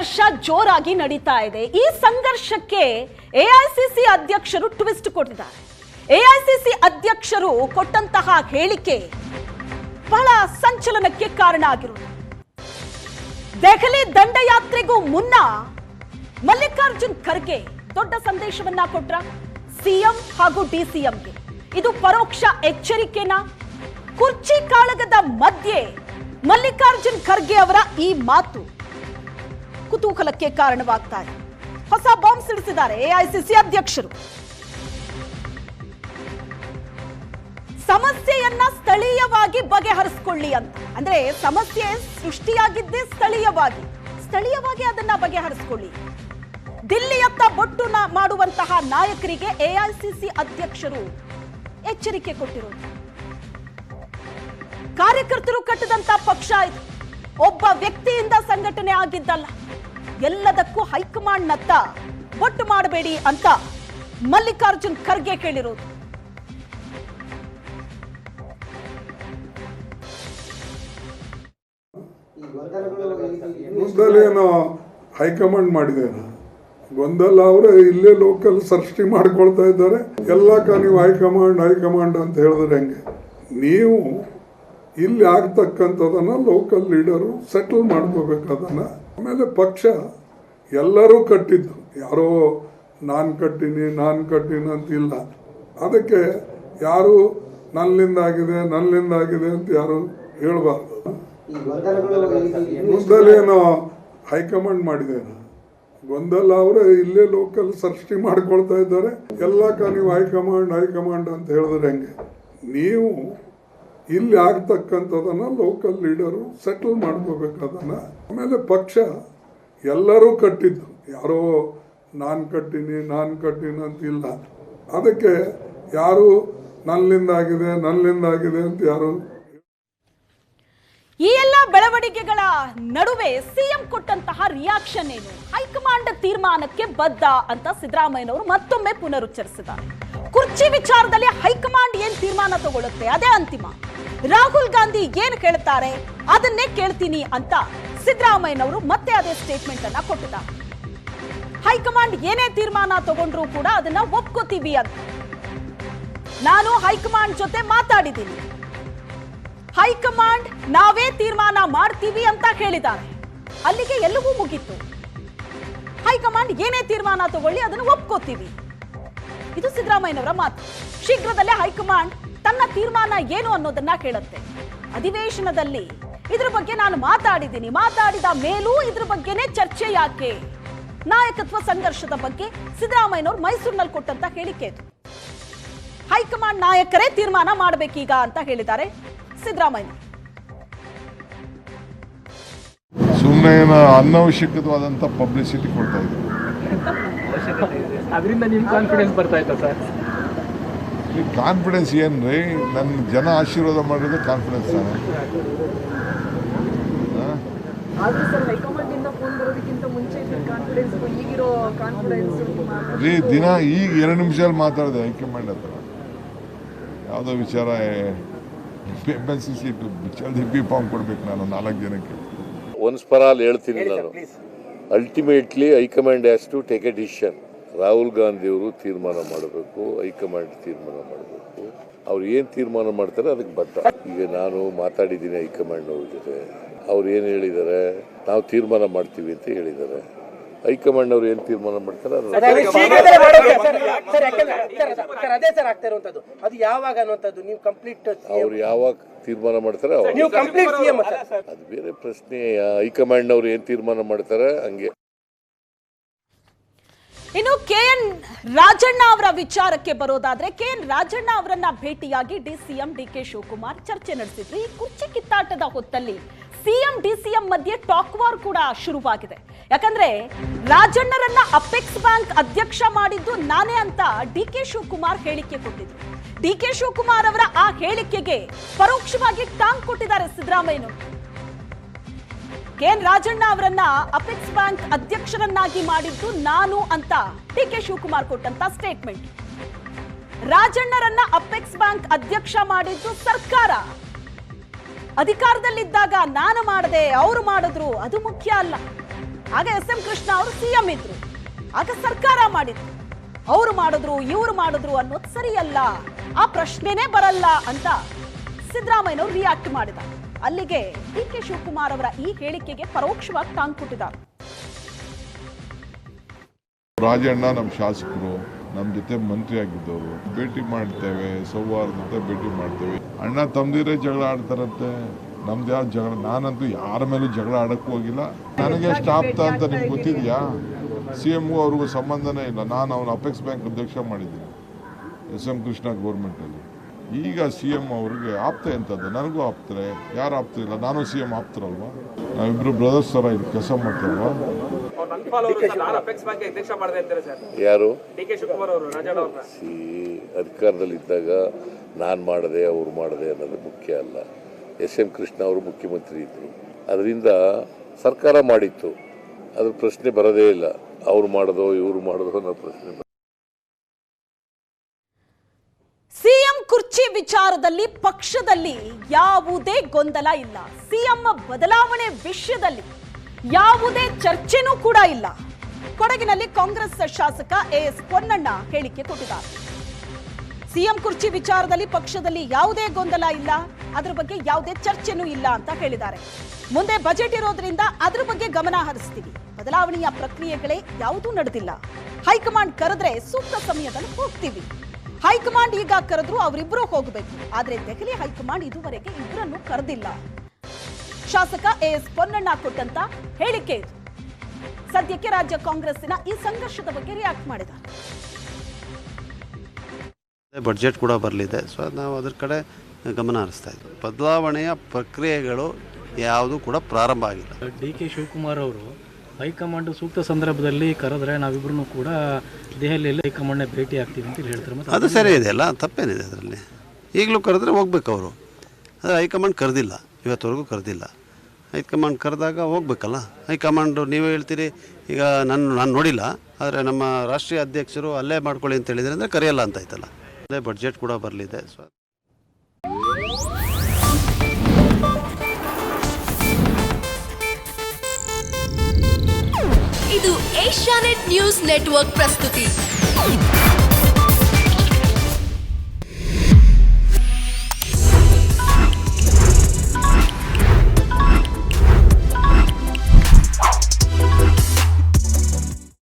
ಸಂಘರ್ಷ ಜೋರಾಗಿ ನಡೀತಾ ಇದೆ. ಈ ಸಂಘರ್ಷಕ್ಕೆ ಎಐಸಿಸಿ ಅಧ್ಯಕ್ಷರು ಟ್ವಿಸ್ಟ್ ಕೊಟ್ಟಿದ್ದಾರೆ. ಎಐಸಿಸಿ ಅಧ್ಯಕ್ಷರು ಕೊಟ್ಟಂತಹ ಹೇಳಿಕೆ ಬಹಳ ಸಂಚಲನಕ್ಕೆ ಕಾರಣ ಆಗಿರುವುದು. ದೆಹಲಿ ದಂಡಯಾತ್ರೆಗೂ ಮುನ್ನ ಮಲ್ಲಿಕಾರ್ಜುನ್ ಖರ್ಗೆ ದೊಡ್ಡ ಸಂದೇಶವನ್ನ ಕೊಟ್ರ ಸಿಎಂ ಹಾಗೂ ಡಿಸಿಎಂಗೆ ಇದು ಪರೋಕ್ಷ ಎಚ್ಚರಿಕೆನಾ ಕುರ್ಚಿ ಕಾಳಗದ ಮಧ್ಯೆ ಮಲ್ಲಿಕಾರ್ಜುನ್ ಖರ್ಗೆ ಅವರ ಈ ಮಾತು. ಕುತೂಹಲಕ್ಕೆ ಕಾರಣವಾಗ್ತಾ ಇದೆ ಹೊಸ ಬಾಂಬ್ ಸಿಡಿಸಿದ್ದಾರೆ ಎಐಸಿಸಿ ಅಧ್ಯಕ್ಷರು. ಸಮಸ್ಯೆಯನ್ನ ಸ್ಥಳೀಯವಾಗಿ ಬಗೆಹರಿಸಿಕೊಳ್ಳಿ ಅಂತ. ಅಂದ್ರೆ ಸಮಸ್ಯೆ ಸೃಷ್ಟಿಯಾಗಿದ್ದೇ ಸ್ಥಳೀಯವಾಗಿ. ಸ್ಥಳೀಯವಾಗಿ ಅದನ್ನ ಬಗೆಹರಿಸಿಕೊಳ್ಳಿ. ದಿಲ್ಲಿಯತ್ತ ಬೊಟ್ಟು ಮಾಡುವಂತಹ ನಾಯಕರಿಗೆ ಎಐಸಿಸಿ ಅಧ್ಯಕ್ಷರು ಎಚ್ಚರಿಕೆ ಕೊಟ್ಟಿರೋದು. ಕಾರ್ಯಕರ್ತರು ಕಟ್ಟಿದಂತ ಪಕ್ಷ ಇದು. ಒಬ್ಬ ವ್ಯಕ್ತಿಯಿಂದ ಸಂಘಟನೆ ಆಗಿದ್ದಲ್ಲ. ಎಲ್ಲದಕ್ಕೂ ಹೈಕಮಾಂಡ್ನತ್ತ ಒಟ್ಟು ಮಾಡಬೇಡಿ ಅಂತ ಮಲ್ಲಿಕಾರ್ಜುನ್ ಖರ್ಗೆ ಕೇಳಿರೋದು. ಗೊಂದಲ ಏನೋ ಹೈಕಮಾಂಡ್ ಮಾಡಿದೆ ಗೊಂದಲ ಅವರೇ, ಇಲ್ಲೇ ಲೋಕಲ್ ಸೃಷ್ಟಿ ಮಾಡ್ಕೊಳ್ತಾ ಇದ್ದಾರೆ. ಎಲ್ಲಕ ನೀವು ಹೈಕಮಾಂಡ್ ಹೈಕಮಾಂಡ್ ಅಂತ ಹೇಳಿದ್ರೆ ಹೆಂಗೆ? ನೀವು ಇಲ್ಲಿ ಆಗ್ತಕ್ಕಂಥದನ್ನ ಲೋಕಲ್ ಲೀಡರು ಸೆಟಲ್ ಮಾಡ್ಕೋಬೇಕು ಅದನ್ನ ಆಮೇಲೆ ಪಕ್ಷ ಎಲ್ಲರೂ ಕಟ್ಟಿದ್ದು. ಯಾರೋ ನಾನು ಕಟ್ಟಿನಿ ನಾನು ಕಟ್ಟಿನಿ ಅಂತಿಲ್ಲ. ಅದಕ್ಕೆ ಯಾರು ನನ್ನಿಂದ ಆಗಿದೆ ನನ್ನಿಂದ ಆಗಿದೆ ಅಂತ ಯಾರು ಹೇಳಬಾರ್ದು. ಗೊಂದಲ ಏನೋ ಹೈಕಮಾಂಡ್ ಮಾಡಿದ್ದೇನೆ. ಗೊಂದಲ ಅವರೇ ಇಲ್ಲೇ ಲೋಕಲ್ ಸೃಷ್ಟಿ ಮಾಡ್ಕೊಳ್ತಾ ಇದ್ದಾರೆ. ಎಲ್ಲಕ ನೀವು ಹೈಕಮಾಂಡ್ ಹೈಕಮಾಂಡ್ ಅಂತ ಹೇಳಿದ್ರೆ ಹೆಂಗೆ? ನೀವು ಇಲ್ಲಿ ಆಗ್ತಕ್ಕಂಥದನ್ನ ಲೋಕಲ್ ಲೀಡರು ಸೆಟಲ್ ಮಾಡ್ಕೋಬೇಕು ಅದನ್ನ ಆಮೇಲೆ ಪಕ್ಷ ಎಲ್ಲರೂ ಕಟ್ಟಿದ್ದು. ಯಾರೋ ನಾನು ಕಟ್ಟಿನಿ ನಾನು ಕಟ್ಟಿನಿ ಅಂತಿಲ್ಲ. ಅದಕ್ಕೆ ಯಾರು ನನ್ನಿಂದ ಆಗಿದೆ ನನ್ನಿಂದ ಆಗಿದೆ ಅಂತ ಯಾರು ಈ ಎಲ್ಲ ಬೆಳವಣಿಗೆಗಳ ನಡುವೆ ಸಿಎಂ ಕೊಟ್ಟಂತಹ ರಿಯಾಕ್ಷನ್ ಏನು? ಹೈಕಮಾಂಡ್ ತೀರ್ಮಾನಕ್ಕೆ ಬದ್ಧ ಅಂತ ಸಿದ್ದರಾಮಯ್ಯನವರು ಮತ್ತೊಮ್ಮೆ ಪುನರುಚ್ಚರಿಸಿದ್ದಾರೆ. ಕುರ್ಚಿ ವಿಚಾರದಲ್ಲಿ ಹೈಕಮಾಂಡ್ ಏನ್ ತೀರ್ಮಾನ ತಗೊಳ್ಳುತ್ತೆ? ಅದೇ ಅಂತಿಮ. ರಾಹುಲ್ ಗಾಂಧಿ ಏನ್ ಹೇಳ್ತಾರೆ ಅದನ್ನೇ ಕೇಳ್ತೀನಿ ಅಂತ ಸಿದ್ದರಾಮಯ್ಯನವರು ಮತ್ತೆ ಅದೇ ಸ್ಟೇಟ್ಮೆಂಟ್ ಅನ್ನ ಕೊಟ್ಟಿದ್ದಾರೆ. ಹೈಕಮಾಂಡ್ ಏನೇ ತೀರ್ಮಾನ ತಗೊಂಡ್ರು ಕೂಡ ಅದನ್ನ ಒಪ್ಕೋತೀವಿ ಅಂತ. ನಾನು ಹೈಕಮಾಂಡ್ ಜೊತೆ ಮಾತಾಡಿದ್ದೀನಿ. ಹೈಕಮಾಂಡ್ ನಾವೇ ತೀರ್ಮಾನ ಮಾಡ್ತೀವಿ ಅಂತ ಹೇಳಿದ್ದಾರೆ. ಅಲ್ಲಿಗೆ ಎಲ್ಲವೂ ಮುಗೀತು. ಹೈಕಮಾಂಡ್ ಏನೇ ತೀರ್ಮಾನ ತಗೊಳ್ಳಿ, ಅದನ್ನು ಒಪ್ಕೋತೀವಿ. ಇದು ಸಿದ್ದರಾಮಯ್ಯನವರ ಮಾತು. ಶೀಘ್ರದಲ್ಲೇ ಹೈಕಮಾಂಡ್ ತನ್ನ ತೀರ್ಮಾನ ಏನು ಅನ್ನೋದನ್ನ ಕೇಳುತ್ತೆ. ಅಧಿವೇಶನದಲ್ಲಿ ಇದ್ರ ಬಗ್ಗೆ ನಾನು ಮಾತಾಡಿದ್ದೀನಿ. ಮಾತಾಡಿದ ಮೇಲೂ ಇದ್ರ ಬಗ್ಗೆನೇ ಚರ್ಚೆ ಯಾಕೆ? ನಾಯಕತ್ವ ಸಂಘರ್ಷದ ಬಗ್ಗೆ ಸಿದ್ದರಾಮಯ್ಯನವರು ಮೈಸೂರಿನಲ್ಲಿ ಕೊಟ್ಟಂತ ಹೇಳಿಕೆ ಇದು ಹೈಕಮಾಂಡ್ ನಾಯಕರೇ ತೀರ್ಮಾನ ಮಾಡಬೇಕೀಗ ಅಂತ ಹೇಳಿದ್ದಾರೆ ಸಿದ್ದರಾಮಯ್ಯ ಸುಮ್ಮನೆ ಅನವಶ್ಯಕವಾದಂತ ಪಬ್ಲಿಸಿಟಿ ಕೊಡ್ತಾ ಇದ್ರು ಅದರಿಂದ ನಿಮ್ ಕಾನ್ಫಿಡೆನ್ಸ್ ಬರ್ತಾ ಇತ್ತಾ ಸರ್ ಈ ಕಾನ್ಫಿಡೆನ್ಸ್ ಏನು ರೀ? ನನ್ನ ಜನ ಆಶೀರ್ವಾದ ಮಾಡಿದ್ರೆ ಕಾನ್ಫಿಡೆನ್ಸ್ ತಾನೆ. ಆ? ಸರ್ ಹೈಕಮಾಂಡ್ ಇಂದ ಫೋನ್ ಬರೋದಕ್ಕಿಂತ ಮುಂಚೆ ಇದ್ದ ಕಾನ್ಫಿಡೆನ್ಸ್ ಈಗಿರೋ ಕಾನ್ಫಿಡೆನ್ಸ್ ರೀ ದಿನ ಈಗ ಎರಡು ನಿಮಿಷದಲ್ಲಿ ಮಾತಾಡಿದೆ ಹೈಕಮಾಂಡ್ ಹತ್ರ. ಯಾವುದೋ ವಿಚಾರ M L C seat B form ಕೊಡ್ಬೇಕು ನಾನು ನಾಲ್ಕು ಜನಕ್ಕೆ. ಒಂದು ಸ್ಪರ ಅಲ್ಲಿ ಹೇಳ್ತೀನಿ ನಾನು. Ultimately high command has to take a decision Rahul Gandhi ಅವರು ತೀರ್ಮಾನ ಮಾಡಬೇಕು ಹೈಕಮಾಂಡ್ ತೀರ್ಮಾನ ಮಾಡಬೇಕು. ಅವ್ರು ಏನು ತೀರ್ಮಾನ ಮಾಡ್ತಾರೆ ಅದಕ್ಕೆ ಬದ್ಧ ಈಗ ನಾನು ಮಾತಾಡಿದ್ದೀನಿ ಹೈಕಮಾಂಡ್ ಅವ್ರ ಜೊತೆ. ಅವ್ರು ಏನು ಹೇಳಿದ್ದಾರೆ? ನಾವು ತೀರ್ಮಾನ ಮಾಡ್ತೀವಿ ಅಂತ ಹೇಳಿದ್ದಾರೆ. ಹೈಕಮಾಂಡ್ ಅವರು ಏನು ತೀರ್ಮಾನ ಮಾಡ್ತಾರೆ ಅದು ಯಾವಾಗ ಅನ್ನುವಂಥದ್ದು? ನೀವು ಕಂಪ್ಲೀಟ್ ಅವ್ರು ಯಾವಾಗ ತೀರ್ಮಾನ ಮಾಡ್ತಾರೆ ಅವಾಗ ನೀವು ಕಂಪ್ಲೀಟ್ ಸಿಎಂ ಸರ್. ಅದು ಬೇರೆ ಪ್ರಶ್ನೆ. ಹೈಕಮಾಂಡ್ ಅವ್ರು ಏನು ತೀರ್ಮಾನ ಮಾಡ್ತಾರೆ ಹಂಗೆ. ಇನ್ನು ಕೆ ಎನ್ ರಾಜಣ್ಣ ಅವರ ವಿಚಾರಕ್ಕೆ ಬರೋದಾದ್ರೆ ಕೆ ಎನ್ ರಾಜಣ್ಣ ಅವರನ್ನ ಭೇಟಿಯಾಗಿ ಡಿಸಿಎಂ ಡಿ ಕೆ ಶಿವಕುಮಾರ್ ಚರ್ಚೆ ನಡೆಸಿದ್ರು. ಈ ಕುರ್ಚಿ ಕಿತ್ತಾಟದ ಹೊತ್ತಲ್ಲಿ ಸಿಎಂ, ಡಿಸಿಎಂ ಮಧ್ಯೆ ಟಾಕ್ ವಾರ್ ಕೂಡ ಶುರುವಾಗಿದೆ. ಯಾಕಂದ್ರೆ ರಾಜಣ್ಣರನ್ನ ಅಪೆಕ್ಸ್ ಬ್ಯಾಂಕ್ ಅಧ್ಯಕ್ಷ ಮಾಡಿದ್ದು ನಾನೇ ಅಂತ ಡಿ ಕೆ ಶಿವಕುಮಾರ್ ಹೇಳಿಕೆ ಕೊಟ್ಟಿದ್ರು. ಡಿ ಕೆ ಶಿವಕುಮಾರ್ ಅವರ ಆ ಹೇಳಿಕೆಗೆ ಪರೋಕ್ಷವಾಗಿ ಟಾಂಗ್ ಕೊಟ್ಟಿದ್ದಾರೆ ಸಿದ್ದರಾಮಯ್ಯನವರು. ಕೆ ಎನ್ ರಾಜಣ್ಣ ಅವರನ್ನ ಅಪೆಕ್ಸ್ ಬ್ಯಾಂಕ್ ಅಧ್ಯಕ್ಷರನ್ನಾಗಿ ಮಾಡಿದ್ದು ನಾನು ಅಂತ ಡಿ ಕೆ ಶಿವಕುಮಾರ್ ಕೊಟ್ಟಂತ ಸ್ಟೇಟ್ಮೆಂಟ್ ರಾಜಣ್ಣರನ್ನ ಅಪೆಕ್ಸ್ ಬ್ಯಾಂಕ್ ಅಧ್ಯಕ್ಷ ಮಾಡಿದ್ದು ಸರ್ಕಾರ. ಅಧಿಕಾರದಲ್ಲಿದ್ದಾಗ ನಾನು ಮಾಡದೆ ಅವರು ಮಾಡಿದ್ರು, ಅದು ಮುಖ್ಯ ಅಲ್ಲ. ಆಗ ಎಸ್ ಎಂ ಕೃಷ್ಣ ಅವರು ಸಿಎಂ ಇದ್ರು. ಆಗ ಸರ್ಕಾರ ಮಾಡಿದ್ರು ಅವರು ಮಾಡಿದ್ರು, ಇವರು ಮಾಡಿದ್ರು ಅನ್ನೋದು ಸರಿಯಲ್ಲ. ಆ ಪ್ರಶ್ನೆನೇ ಬರಲ್ಲ ಅಂತ ಸಿದ್ದರಾಮಯ್ಯನವರು ರಿಯಾಕ್ಟ್ ಮಾಡಿದ. ಅಲ್ಲಿಗೆ ಡಿ ಕೆ ಶಿವಕುಮಾರ್ ಅವರ ಈ ಹೇಳಿಕೆಗೆ ಪರೋಕ್ಷವಾಗಿ ತಾಂಗ್ ಕೊಟ್ಟಿದ್ದಾರೆ. ರಾಜಣ್ಣ, ನಮ್ಮ ಶಾಸಕರು ನಮ್ಮ ಜೊತೆ ಮಂತ್ರಿ ಆಗಿದ್ದವರು. ಭೇಟಿ ಮಾಡ್ತೇವೆ ಸೌಹಾರ್ದತೆ ಭೇಟಿ ಮಾಡ್ತೇವೆ. ಅಣ್ಣ ತಮ್ದಿರೇ ಜಗಳ ಆಡ್ತಾರಂತೆ. ನಮ್ದು ಯಾರು ಜಗಳ ನಾನಂತೂ ಯಾರ ಮೇಲೂ ಜಗಳ ಆಡೋಕ್ಕೂ ಹೋಗಿಲ್ಲ. ನನಗೆ ಸ್ಟಾಪ್ ಆಪ್ತ ಅಂತ ನಿಮ್ಗೆ ಗೊತ್ತಿದೆಯಾ? ಸಿ ಎಮ್ಗೂ ಅವ್ರಿಗೂ ಸಂಬಂಧನೇ ಇಲ್ಲ. ನಾನು ಅವನ ಅಪೆಕ್ಸ್ ಬ್ಯಾಂಕ್ ಅಧ್ಯಕ್ಷ ಮಾಡಿದ್ದೀನಿ ಎಸ್ ಎಂ ಕೃಷ್ಣ ಗೌರ್ಮೆಂಟಲ್ಲಿ ಈಗ ಸಿ ಎಂ ಅವ್ರಿಗೆ ಆಪ್ತ ಎಂಥದ್ದು ನನಗೂ ಆಪ್ತರೆ. ಯಾರು ಆಪ್ತಿಲ್ಲ ನಾನು ಸಿ ಎಂ ಆಪ್ತರಲ್ವಾ? ನಾವಿಬ್ರು ಬ್ರದರ್ಸ್ ಥರ ಇದು ಕೆಲಸ ಮಾಡ್ತೇವಲ್ವಾ ಯಾರು? ಸಿ ಅಧಿಕಾರದಲ್ಲಿದ್ದಾಗ ನಾನು ಮಾಡದೆ ಅವ್ರು ಮಾಡದೆ ಅನ್ನೋದು ಮುಖ್ಯ ಅಲ್ಲ. ಎಸ್ ಎಂ ಕೃಷ್ಣ ಅವರು ಮುಖ್ಯಮಂತ್ರಿ ಇದ್ದರು ಅದರಿಂದ ಸರ್ಕಾರ ಮಾಡಿತ್ತು. ಅದ್ರ ಪ್ರಶ್ನೆ ಬರೋದೇ ಇಲ್ಲ. ಅವ್ರು ಮಾಡೋದು ಇವ್ರು ಮಾಡೋದು ಅನ್ನೋ ಪ್ರಶ್ನೆ. ಸಿಎಂ ಕುರ್ಚಿ ವಿಚಾರದಲ್ಲಿ ಪಕ್ಷದಲ್ಲಿ ಯಾವುದೇ ಗೊಂದಲ ಇಲ್ಲ. ಸಿಎಂ ಬದಲಾವಣೆ ವಿಷಯದಲ್ಲಿ ಯಾವುದೇ ಚರ್ಚೆನೂ ಕೂಡ ಇಲ್ಲ. ಕೊಡಗಿನಲ್ಲಿ ಕಾಂಗ್ರೆಸ್ ಶಾಸಕ ಎಎಸ್ ಪೊನ್ನಣ್ಣ ಹೇಳಿಕೆ ಕೊಟ್ಟಿದ್ದಾರೆ. ಸಿಎಂ ಕುರ್ಚಿ ವಿಚಾರದಲ್ಲಿ ಪಕ್ಷದಲ್ಲಿ ಯಾವುದೇ ಗೊಂದಲ ಇಲ್ಲ, ಅದರ ಬಗ್ಗೆ ಯಾವುದೇ ಚರ್ಚೆನೂ ಇಲ್ಲ ಅಂತ ಹೇಳಿದ್ದಾರೆ. ಮುಂದೆ ಬಜೆಟ್ ಇರೋದ್ರಿಂದ ಅದ್ರ ಬಗ್ಗೆ ಗಮನ ಹರಿಸ್ತೀವಿ. ಬದಲಾವಣೆಯ ಪ್ರಕ್ರಿಯೆಗಳೇ ಯಾವುದೂ ನಡೆದಿಲ್ಲ. ಹೈಕಮಾಂಡ್ ಕರೆದ್ರೆ ಸೂಕ್ತ ಸಮಯದಲ್ಲಿ ಹೋಗ್ತೀವಿ. ಹೈಕಮಾಂಡ್ ಈಗ ಕರೆದ್ರು ಅವರಿಬ್ಬರು ಹೋಗಬೇಕು. ಆದ್ರೆ ದೆಹಲಿ ಹೈಕಮಾಂಡ್ ಇದುವರೆಗೆ ಇಬ್ಬರನ್ನು ಕರೆದಿಲ್ಲ. ಶಾಸಕ ಎಎಸ್ ಪೊನ್ನಣ್ಣ ಕೊಟ್ಟಂತ ಹೇಳಿಕೆ ಇದು. ಸದ್ಯಕ್ಕೆ ರಾಜ್ಯ ಕಾಂಗ್ರೆಸ್ಸಿನ ಈ ಸಂಘರ್ಷದ ಬಗ್ಗೆ ರಿಯಾಕ್ಟ್ ಮಾಡಿದ್ದಾರೆ ಬಜೆಟ್ ಕೂಡ ಬರಲಿದೆ. ಸೊ ನಾವು ಅದ್ರ ಕಡೆ ಗಮನ ಹರಿಸ್ತಾ ಇದ್ವಿ. ಬದಲಾವಣೆಯ ಪ್ರಕ್ರಿಯೆಗಳು ಯಾವುದು ಕೂಡ ಪ್ರಾರಂಭ ಆಗಿಲ್ಲ. ಡಿ ಕೆ ಶಿವಕುಮಾರ್ ಅವರು ಹೈಕಮಾಂಡ್ ಸೂಕ್ತ ಸಂದರ್ಭದಲ್ಲಿ ಕರೆದ್ರೆ ನಾವಿಬ್ರು ಕೂಡ ದೆಹಲಿಯಲ್ಲಿ ಹೈಕಮಾಂಡ್ನ ಭೇಟಿ ಆಗ್ತೀವಿ ಅಂತ ಹೇಳಿ ಹೇಳ್ತಾರೆ. ಮತ್ತೆ ಅದು ಸರಿ ಇದೆ ಅಲ್ಲ? ತಪ್ಪೇನಿದೆ ಅದರಲ್ಲಿ? ಈಗಲೂ ಕರೆದ್ರೆ ಹೋಗ್ಬೇಕು ಅವರು. ಆದರೆ ಹೈಕಮಾಂಡ್ ಕರೆದಿಲ್ಲ. ಇವತ್ತವರೆಗೂ ಕರೆದಿಲ್ಲ. ಹೈಕಮಾಂಡ್ ಕರೆದಾಗ ಹೋಗ್ಬೇಕಲ್ಲ? ಹೈಕಮಾಂಡು ನೀವೇ ಹೇಳ್ತೀರಿ? ಈಗ ನಾನು ನಾನು ನೋಡಿಲ್ಲ, ಆದರೆ ನಮ್ಮ ರಾಷ್ಟ್ರೀಯ ಅಧ್ಯಕ್ಷರು ಅಲ್ಲೇ ಮಾಡ್ಕೊಳ್ಳಿ ಅಂತ ಹೇಳಿದ್ರೆ ಅಂದರೆ ಕರೆಯಲ್ಲ ಅಂತ ಆಯ್ತಲ್ಲ. ಅದೇ ಬಡ್ಜೆಟ್ ಕೂಡ ಬರಲಿದೆ ಸೊ ಇದು ಏಷ್ಯಾನೆಟ್ ನ್ಯೂಸ್ ನೆಟ್ವರ್ಕ್ ಪ್ರಸ್ತುತಿ.